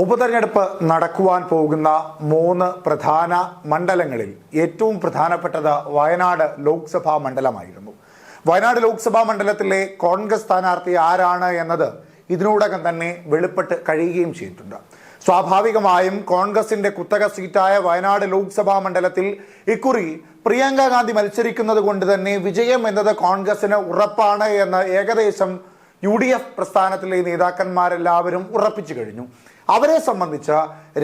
ഉപതെരഞ്ഞെടുപ്പ് നടക്കുവാൻ പോകുന്ന മൂന്ന് പ്രധാന മണ്ഡലങ്ങളിൽ ഏറ്റവും പ്രധാനപ്പെട്ടത് വയനാട് ലോക്സഭാ മണ്ഡലമായിരുന്നു. വയനാട് ലോക്സഭാ മണ്ഡലത്തിലെ കോൺഗ്രസ് സ്ഥാനാർത്ഥി ആരാണ് എന്നത് ഇതിനോടകം തന്നെ വെളിപ്പെട്ട് കഴിയുകയും ചെയ്തിട്ടുണ്ട്. സ്വാഭാവികമായും കോൺഗ്രസിന്റെ കുത്തക സീറ്റായ വയനാട് ലോക്സഭാ മണ്ഡലത്തിൽ ഇക്കുറി പ്രിയങ്ക ഗാന്ധി മത്സരിക്കുന്നത് കൊണ്ട് തന്നെ വിജയം എന്നത് കോൺഗ്രസിന് ഉറപ്പാണ് എന്ന് ഏകദേശം യു ഡി എഫ് പ്രസ്ഥാനത്തിലെ നേതാക്കന്മാരെല്ലാവരും ഉറപ്പിച്ചു കഴിഞ്ഞു. അവരെ സംബന്ധിച്ച്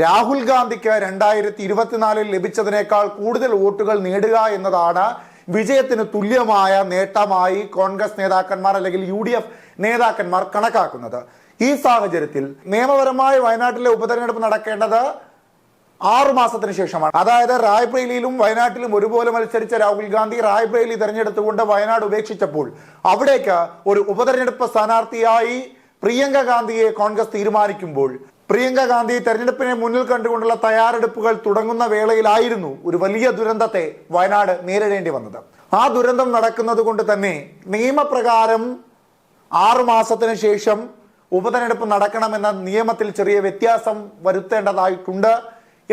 രാഹുൽ ഗാന്ധിക്ക് രണ്ടായിരത്തി ഇരുപത്തിനാലിൽ ലഭിച്ചതിനേക്കാൾ കൂടുതൽ വോട്ടുകൾ നേടുക എന്നതാണ് വിജയത്തിന് തുല്യമായ നേട്ടമായി കോൺഗ്രസ് നേതാക്കന്മാർ അല്ലെങ്കിൽ യു ഡി എഫ് നേതാക്കന്മാർ കണക്കാക്കുന്നത്. ഈ സാഹചര്യത്തിൽ നിയമപരമായ വയനാട്ടിലെ ഉപതെരഞ്ഞെടുപ്പ് നടക്കേണ്ടത് ആറു മാസത്തിന് ശേഷമാണ്. അതായത് റായ്ബ്രേലിയിലും വയനാട്ടിലും ഒരുപോലെ മത്സരിച്ച രാഹുൽ ഗാന്ധി റായ്ബ്രേലി തെരഞ്ഞെടുത്തുകൊണ്ട് വയനാട് ഉപേക്ഷിച്ചപ്പോൾ അവിടേക്ക് ഒരു ഉപതെരഞ്ഞെടുപ്പ് സ്ഥാനാർത്ഥിയായി പ്രിയങ്ക ഗാന്ധിയെ കോൺഗ്രസ് തീരുമാനിക്കുമ്പോൾ പ്രിയങ്ക ഗാന്ധി തെരഞ്ഞെടുപ്പിനെ മുന്നിൽ കണ്ടുകൊണ്ടുള്ള തയ്യാറെടുപ്പുകൾ തുടങ്ങുന്ന വേളയിലായിരുന്നു ഒരു വലിയ ദുരന്തത്തെ വയനാട് നേരിടേണ്ടി വന്നത്. ആ ദുരന്തം നടക്കുന്നത് കൊണ്ട് തന്നെ നിയമപ്രകാരം ആറു മാസത്തിന് ശേഷം ഉപതെരഞ്ഞെടുപ്പ് നടക്കണമെന്ന നിയമത്തിൽ ചെറിയ വ്യത്യാസം വരുത്തേണ്ടതായിട്ടുണ്ട്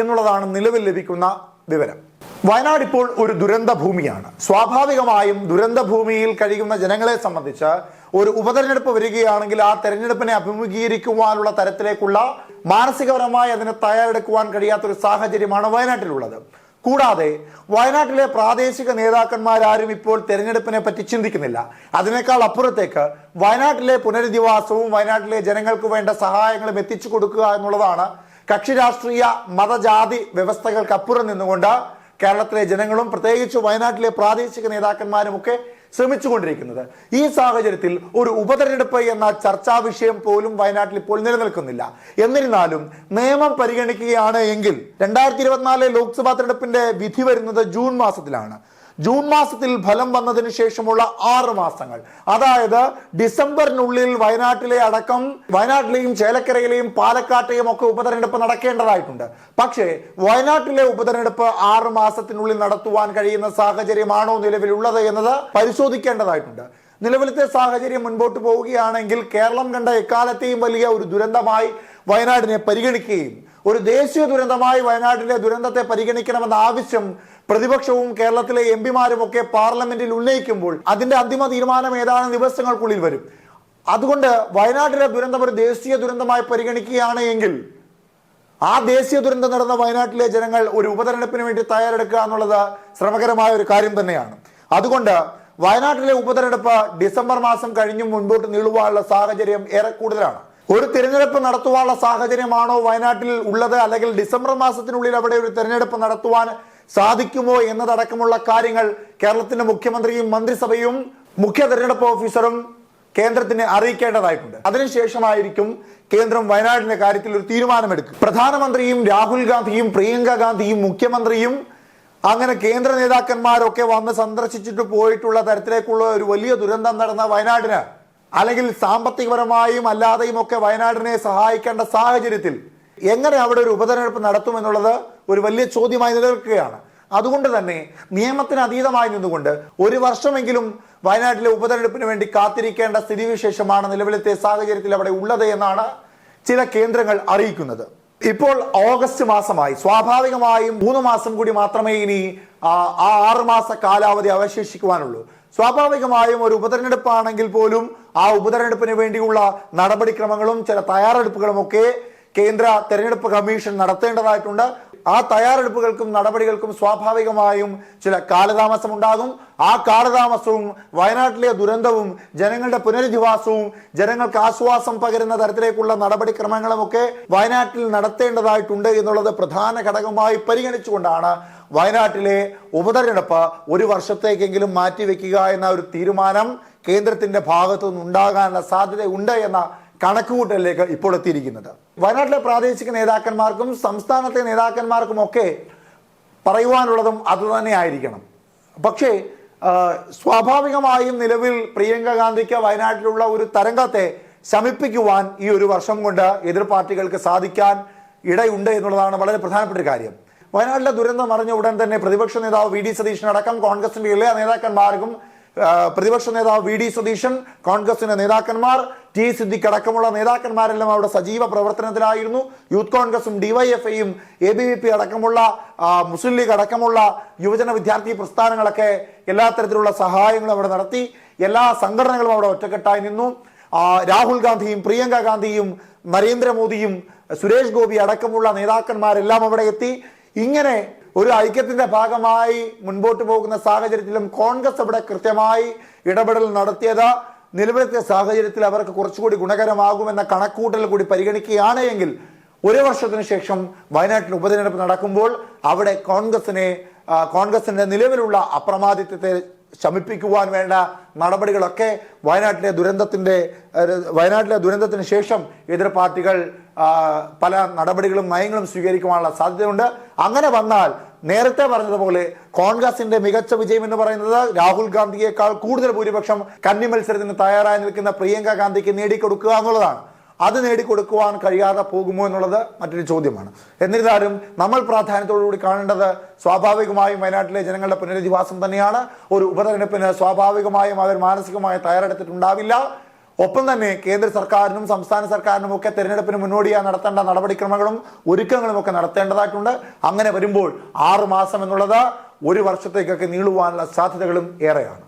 എന്നുള്ളതാണ് നിലവിൽ ലഭിക്കുന്ന വിവരം. വയനാട് ഇപ്പോൾ ഒരു ദുരന്ത ഭൂമിയാണ് സ്വാഭാവികമായും ദുരന്ത ഭൂമിയിൽ കഴിയുന്ന ജനങ്ങളെ സംബന്ധിച്ച് ഒരു ഉപതെരഞ്ഞെടുപ്പ് വരികയാണെങ്കിൽ ആ തെരഞ്ഞെടുപ്പിനെ അഭിമുഖീകരിക്കുവാനുള്ള തരത്തിലേക്കുള്ള മാനസികപരമായി അതിന് തയ്യാറെടുക്കുവാൻ കഴിയാത്ത ഒരു സാഹചര്യമാണ് വയനാട്ടിലുള്ളത്. കൂടാതെ വയനാട്ടിലെ പ്രാദേശിക നേതാക്കന്മാരാരും ഇപ്പോൾ തെരഞ്ഞെടുപ്പിനെ പറ്റി ചിന്തിക്കുന്നില്ല. അതിനേക്കാൾ അപ്പുറത്തേക്ക് വയനാട്ടിലെ പുനരധിവാസവും വയനാട്ടിലെ ജനങ്ങൾക്ക് വേണ്ട സഹായങ്ങളും എത്തിച്ചു കൊടുക്കുക എന്നുള്ളതാണ് കക്ഷി രാഷ്ട്രീയ മതജാതി വ്യവസ്ഥകൾക്കപ്പുറം നിന്നുകൊണ്ട് കേരളത്തിലെ ജനങ്ങളും പ്രത്യേകിച്ച് വയനാട്ടിലെ പ്രാദേശിക നേതാക്കന്മാരും ഒക്കെ ശ്രമിച്ചുകൊണ്ടിരിക്കുന്നത്. ഈ സാഹചര്യത്തിൽ ഒരു ഉപതെരഞ്ഞെടുപ്പ് എന്ന ചർച്ചാ വിഷയം പോലും വയനാട്ടിൽ ഇപ്പോൾ നിലനിൽക്കുന്നില്ല. എന്നിരുന്നാലും നിയമം പരിഗണിക്കുകയാണ് എങ്കിൽ രണ്ടായിരത്തി ഇരുപത്തിനാലിലെ ലോക്സഭാ തെരഞ്ഞെടുപ്പിന്റെ വിധി വരുന്നത് ജൂൺ മാസത്തിലാണ്. ജൂൺ മാസത്തിൽ ഫലം വന്നതിന് ശേഷമുള്ള ആറ് മാസങ്ങൾ. അതായത് ഡിസംബറിനുള്ളിൽ വയനാട്ടിലെ അടക്കം വയനാട്ടിലെയും ചേലക്കരയിലെയും പാലക്കാട്ടെയും ഒക്കെ ഉപതെരഞ്ഞെടുപ്പ് നടക്കേണ്ടതായിട്ടുണ്ട്. പക്ഷേ വയനാട്ടിലെ ഉപതെരഞ്ഞെടുപ്പ് ആറ് മാസത്തിനുള്ളിൽ നടത്തുവാൻ കഴിയുന്ന സാഹചര്യമാണോ നിലവിലുള്ളത് എന്നത് പരിശോധിക്കേണ്ടതായിട്ടുണ്ട്. നിലവിലത്തെ സാഹചര്യം മുൻപോട്ട് പോവുകയാണെങ്കിൽ കേരളം കണ്ട എക്കാലത്തെയും വലിയ ഒരു ദുരന്തമായി വയനാടിനെ പരിഗണിക്കുകയും ഒരു ദേശീയ ദുരന്തമായി വയനാട്ടിലെ ദുരന്തത്തെ പരിഗണിക്കണമെന്ന ആവശ്യം പ്രതിപക്ഷവും കേരളത്തിലെ എം പിമാരും ഒക്കെ പാർലമെന്റിൽ ഉന്നയിക്കുമ്പോൾ അതിന്റെ അന്തിമ തീരുമാനം ഏതാനും ദിവസങ്ങൾക്കുള്ളിൽ വരും. അതുകൊണ്ട് വയനാട്ടിലെ ദുരന്തം ഒരു ദേശീയ ദുരന്തമായി പരിഗണിക്കുകയാണ് എങ്കിൽ ആ ദേശീയ ദുരന്തം നടന്ന വയനാട്ടിലെ ജനങ്ങൾ ഒരു ഉപതെരഞ്ഞെടുപ്പിന് വേണ്ടി തയ്യാറെടുക്കുക എന്നുള്ളത് ശ്രമകരമായ ഒരു കാര്യം തന്നെയാണ്. അതുകൊണ്ട് വയനാട്ടിലെ ഉപതെരഞ്ഞെടുപ്പ് ഡിസംബർ മാസം കഴിഞ്ഞും മുൻപോട്ട് നീളുവാനുള്ള സാഹചര്യം ഏറെ കൂടുതലാണ്. ഒരു തിരഞ്ഞെടുപ്പ് നടത്തുവാനുള്ള സാഹചര്യമാണോ വയനാട്ടിൽ ഉള്ളത്? അല്ലെങ്കിൽ ഡിസംബർ മാസത്തിനുള്ളിൽ അവിടെ ഒരു തിരഞ്ഞെടുപ്പ് നടത്തുവാൻ സാധിക്കുമോ എന്നതടക്കമുള്ള കാര്യങ്ങൾ കേരളത്തിന്റെ മുഖ്യമന്ത്രിയും മന്ത്രിസഭയും മുഖ്യ തെരഞ്ഞെടുപ്പ് ഓഫീസറും കേന്ദ്രത്തിനെ അറിയിക്കേണ്ടതായിട്ടുണ്ട്. അതിനുശേഷമായിരിക്കും കേന്ദ്രം വയനാടിന്റെ കാര്യത്തിൽ ഒരു തീരുമാനമെടുക്കും പ്രധാനമന്ത്രിയും രാഹുൽ ഗാന്ധിയും പ്രിയങ്ക ഗാന്ധിയും മുഖ്യമന്ത്രിയും അങ്ങനെ കേന്ദ്ര നേതാക്കന്മാരൊക്കെ വന്ന് സന്ദർശിച്ചിട്ട് പോയിട്ടുള്ള തരത്തിലേക്കുള്ള ഒരു വലിയ ദുരന്തം നടന്ന വയനാടിന് അല്ലെങ്കിൽ സാമ്പത്തികപരമായും അല്ലാതെയും ഒക്കെ വയനാടിനെ സഹായിക്കേണ്ട സാഹചര്യത്തിൽ എങ്ങനെ അവിടെ ഒരു ഉപതെരഞ്ഞെടുപ്പ് നടത്തുമെന്നുള്ളത് ഒരു വലിയ ചോദ്യമായി നിലനിൽക്കുകയാണ്. അതുകൊണ്ട് തന്നെ നിയമത്തിന് അതീതമായി നിന്നുകൊണ്ട് ഒരു വർഷമെങ്കിലും വയനാട്ടിലെ ഉപതെരഞ്ഞെടുപ്പിന് വേണ്ടി കാത്തിരിക്കേണ്ട സ്ഥിതിവിശേഷമാണ് നിലവിലത്തെ സാഹചര്യത്തിൽ അവിടെ ഉള്ളത് എന്നാണ് ചില കേന്ദ്രങ്ങൾ അറിയിക്കുന്നത്. ഇപ്പോൾ ഓഗസ്റ്റ് മാസമായി സ്വാഭാവികമായും മൂന്ന് മാസം കൂടി മാത്രമേ ഇനി ആ ആറുമാസ ആറ് മാസ കാലാവധി അവശേഷിക്കുവാനുള്ളൂ. സ്വാഭാവികമായും ഒരു ഉപതെരഞ്ഞെടുപ്പാണെങ്കിൽ പോലും ആ ഉപതെരഞ്ഞെടുപ്പിന് വേണ്ടിയുള്ള നടപടിക്രമങ്ങളും ചില തയ്യാറെടുപ്പുകളും ഒക്കെ കേന്ദ്ര തെരഞ്ഞെടുപ്പ് കമ്മീഷൻ നടത്തേണ്ടതായിട്ടുണ്ട്. ആ തയ്യാറെടുപ്പുകൾക്കും നടപടികൾക്കും സ്വാഭാവികമായും ചില കാലതാമസം ഉണ്ടാകും. ആ കാലതാമസവും വയനാട്ടിലെ ദുരന്തവും ജനങ്ങളുടെ പുനരധിവാസവും ജനങ്ങൾക്ക് ആശ്വാസം പകരുന്ന തരത്തിലേക്കുള്ള നടപടിക്രമങ്ങളും ഒക്കെ വയനാട്ടിൽ നടത്തേണ്ടതായിട്ടുണ്ട് എന്നുള്ളത് പ്രധാന ഘടകമായി പരിഗണിച്ചുകൊണ്ടാണ് വയനാട്ടിലെ ഉപതെരഞ്ഞെടുപ്പ് ഒരു വർഷത്തേക്കെങ്കിലും മാറ്റിവെക്കുക എന്ന ഒരു തീരുമാനം കേന്ദ്രത്തിന്റെ ഭാഗത്തു നിന്നുണ്ടാകാനുള്ള സാധ്യതയുണ്ട് എന്ന കണക്കുകൂട്ടലിലേക്ക് ഇപ്പോൾ എത്തിയിരിക്കുന്നത്. വയനാട്ടിലെ പ്രാദേശിക നേതാക്കന്മാർക്കും സംസ്ഥാനത്തെ നേതാക്കന്മാർക്കും ഒക്കെ പറയുവാനുള്ളതും അതുതന്നെ ആയിരിക്കണം പക്ഷേ സ്വാഭാവികമായും നിലവിൽ പ്രിയങ്ക ഗാന്ധിക്ക് വയനാട്ടിലുള്ള ഒരു തരംഗത്തെ ശമിപ്പിക്കുവാൻ ഈ ഒരു വർഷം കൊണ്ട് എതിർ പാർട്ടികൾക്ക് സാധിക്കാൻ ഇടയുണ്ട് എന്നുള്ളതാണ് വളരെ പ്രധാനപ്പെട്ട ഒരു കാര്യം. വയനാട്ടിലെ ദുരന്തം അറിഞ്ഞ ഉടൻ തന്നെ പ്രതിപക്ഷ നേതാവ് വി ഡി സതീശനടക്കം കോൺഗ്രസിന്റെ എല്ലാ നേതാക്കന്മാർക്കും പ്രതിപക്ഷ നേതാവ് വി ഡി സതീശൻ കോൺഗ്രസിന്റെ നേതാക്കന്മാർ ടി സിദ്ദിഖ് അടക്കമുള്ള നേതാക്കന്മാരെല്ലാം അവിടെ സജീവ പ്രവർത്തനത്തിലായിരുന്നു. യൂത്ത് കോൺഗ്രസും ഡിവൈഎഫ്ഐയും എ ബി വി പി അടക്കമുള്ള മുസ്ലിം ലീഗ് അടക്കമുള്ള യുവജന വിദ്യാർത്ഥി പ്രസ്ഥാനങ്ങളൊക്കെ എല്ലാ തരത്തിലുള്ള സഹായങ്ങളും അവിടെ നടത്തി എല്ലാ സംഘടനകളും അവിടെ ഒറ്റക്കെട്ടായി നിന്നു. രാഹുൽ ഗാന്ധിയും പ്രിയങ്ക ഗാന്ധിയും നരേന്ദ്രമോദിയും സുരേഷ് ഗോപി അടക്കമുള്ള നേതാക്കന്മാരെല്ലാം അവിടെ എത്തി. ഇങ്ങനെ ഒരു ഐക്യത്തിന്റെ ഭാഗമായി മുൻപോട്ട് പോകുന്ന സാഹചര്യത്തിലും കോൺഗ്രസ് അവിടെ കൃത്യമായി ഇടപെടൽ നടത്തിയത്. നിലവിലത്തെ സാഹചര്യത്തിൽ അവർക്ക് കുറച്ചുകൂടി ഗുണകരമാകുമെന്ന കണക്കൂട്ടൽ കൂടി പരിഗണിക്കുകയാണ് എങ്കിൽ ഒരു വർഷത്തിന് ശേഷം വയനാട്ടിൽ ഉപതെരഞ്ഞെടുപ്പ് നടക്കുമ്പോൾ അവിടെ കോൺഗ്രസിനെ കോൺഗ്രസിന്റെ നിലവിലുള്ള അപ്രമാദിത്വത്തെ ശമിപ്പിക്കുവാൻ വേണ്ട നടപടികളൊക്കെ വയനാട്ടിലെ ദുരന്തത്തിന്റെ വയനാട്ടിലെ ദുരന്തത്തിന് ശേഷം എതിർ പാർട്ടികൾ പല നടപടികളും നയങ്ങളും സ്വീകരിക്കുവാനുള്ള സാധ്യതയുണ്ട്. അങ്ങനെ വന്നാൽ നേരത്തെ പറഞ്ഞതുപോലെ കോൺഗ്രസിന്റെ മികച്ച വിജയം എന്ന് പറയുന്നത് രാഹുൽ ഗാന്ധിയേക്കാൾ കൂടുതൽ ഭൂരിപക്ഷം കന്നി മത്സരത്തിന് തയ്യാറായി നിൽക്കുന്ന പ്രിയങ്ക ഗാന്ധിക്ക് നേടിക്കൊടുക്കുക എന്നുള്ളതാണ്. അത് നേടിക്കൊടുക്കുവാൻ കഴിയാതെ പോകുമോ എന്നുള്ളത് മറ്റൊരു ചോദ്യമാണ്. എന്നിരുന്നാലും നമ്മൾ പ്രാധാന്യത്തോടുകൂടി കാണേണ്ടത് സ്വാഭാവികമായും വയനാട്ടിലെ ജനങ്ങളുടെ പുനരധിവാസം തന്നെയാണ്. ഒരു ഉപതെരഞ്ഞെടുപ്പിന് സ്വാഭാവികമായും അവർ മാനസികമായി തയ്യാറെടുത്തിട്ടുണ്ടാവില്ല. ഒപ്പം തന്നെ കേന്ദ്ര സർക്കാരിനും സംസ്ഥാന സർക്കാരിനും ഒക്കെ തെരഞ്ഞെടുപ്പിന് മുന്നോടിയായി നടത്തേണ്ട നടപടിക്രമങ്ങളും ഒരുക്കങ്ങളും ഒക്കെ നടത്തേണ്ടതായിട്ടുണ്ട്. അങ്ങനെ വരുമ്പോൾ ആറുമാസം എന്നുള്ളത് ഒരു വർഷത്തേക്കൊക്കെ നീളുവാനുള്ള സാധ്യതകളും ഏറെയാണ്.